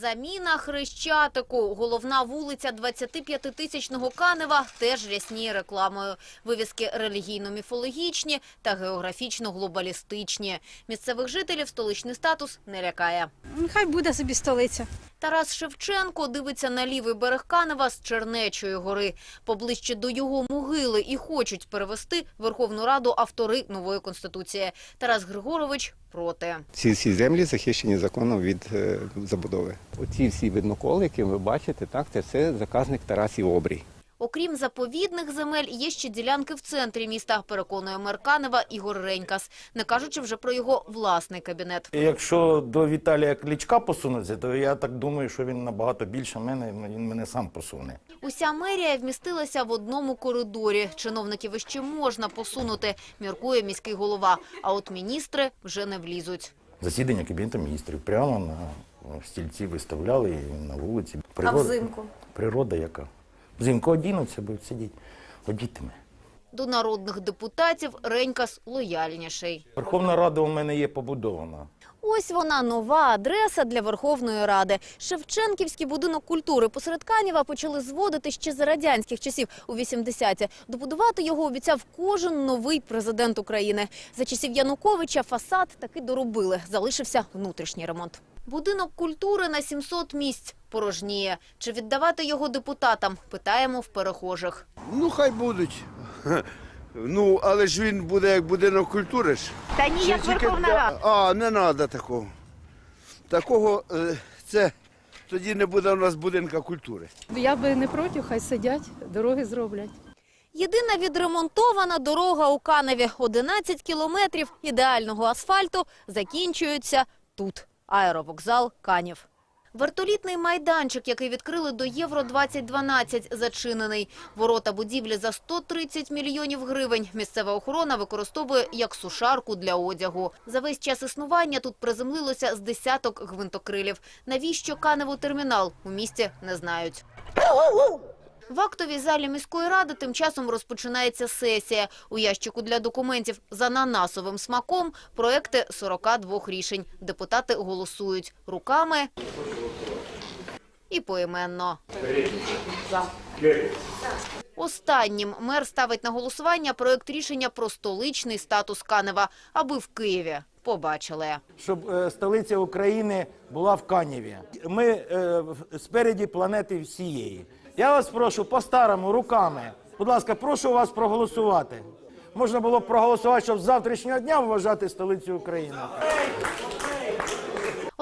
Заміна Хрещатику. Головна вулиця 25-тисячного Канева теж рясніє рекламою. Вивіски релігійно-міфологічні та географічно-глобалістичні. Місцевих жителів столичний статус не лякає. Нехай буде собі столиця. Тарас Шевченко дивиться на лівий берег Канева з Чернечої гори. Поближче до його могили і хочуть перевести Верховну Раду автори нової конституції. Тарас Григорович проти. Ці всі землі захищені законом від е, забудови. Оці всі видноколи, які ви бачите, так, це все заказник Тарасів Обрій. Окрім заповідних земель, є ще ділянки в центрі міста, переконує мер Канева Ігор Ренькас, не кажучи вже про його власний кабінет. Якщо до Віталія Кличка посунеться, то я так думаю, що він набагато більше мене, він мене сам посуне. Уся мерія вмістилася в одному коридорі. Чиновників іще можна посунути, міркує міський голова. А от міністри вже не влізуть. Засідання Кабінету міністрів прямо на стільці виставляли і на вулиці. Природа яка? Взимку одінуться, будуть сидіти. Одітиме. До народних депутатів Ренькас лояльніший. Верховна Рада у мене є побудована. Ось вона нова адреса для Верховної Ради. Шевченківський будинок культури посеред Канєва почали зводити ще за радянських часів у 80-ті. Добудувати його обіцяв кожен новий президент України. За часів Януковича фасад таки доробили. Залишився внутрішній ремонт. Будинок культури на 700 місць порожніє. Чи віддавати його депутатам? Питаємо в перехожих. Ну, хай будуть. Ну, але ж він буде як будинок культури ж. Та ні, Чи тільки для- А, не треба такого. Такого, е, це тоді не буде у нас будинка культури. Я би не проти, хай сидять, дороги зроблять. Єдина відремонтована дорога у Каневі 11 кілометрів ідеального асфальту закінчується тут. Аеровокзал Канів. Вертолітний майданчик, який відкрили до Євро-2012, зачинений. Ворота будівлі за 130 мільйонів гривень. Місцева охорона використовує як сушарку для одягу. За весь час існування тут приземлилося з десяток гвинтокрилів. Навіщо Каневу термінал у місті не знають. В актовій залі міської ради тим часом розпочинається сесія. У ящику для документів з ананасовим смаком проекти 42 рішень. Депутати голосують руками і поіменно. Останнім мер ставить на голосування проект рішення про столичний статус Канева, аби в Києві побачили. Щоб е, столиця України була в Канєві. Ми е, спереді планети всієї. Я вас прошу по-старому, руками. Будь ласка, прошу вас проголосувати. Можна було б проголосувати, щоб з завтрашнього дня вважати столицю України.